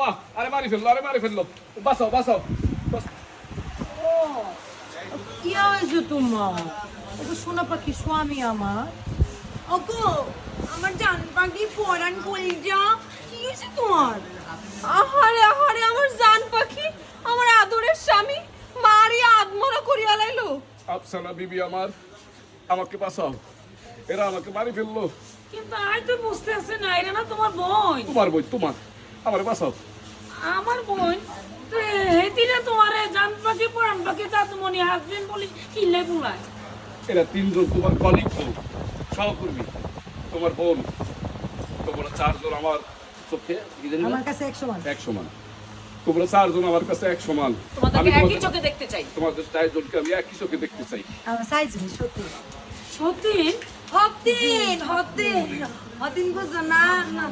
বাবা আরে মারি ফেলল আরে মারি ফেলল। বাঁচাও বাঁচাও। কি হয়েছে তোমার? ওগো সোনা পাখি স্বামী আমার। ওগো আমার জান পাখি পরান কলিজা কি হয়েছে তোমার? আহারে আহারে আমার জান পাখি আমার আদরের স্বামী মারি আদমরা করিয়া লাইলো। আফসানা বিবি আমার আমাকে বাঁচাও। এরা আমাকে মারি ফেলল। কিন্তু আই তো বুঝতে আছে না না তোমার বোন। তোমার বই তোমার। আমার বাঁচাও আমার বোন? হেতিরে তোমার জান পাখি পরান পাখি হাজবেন্ড বলি কিনলে এরা তিনজন তোমার কলিগ বোন সহকর্মী। তোমার বোন তোমরা চারজন আমার চোখে? আমার কাছে এক সমান। এক সমান। তোমরা চারজন আমার কাছে এক সমান। তোমাদেরকে আমি একই চোখে দেখতে চাই। তোমাদের চারজনকে আমি একই চোখে দেখতে চাই। আমার সাইজ সত্যি। সতীন? হতিন হতিন হতিন বুঝছ না না।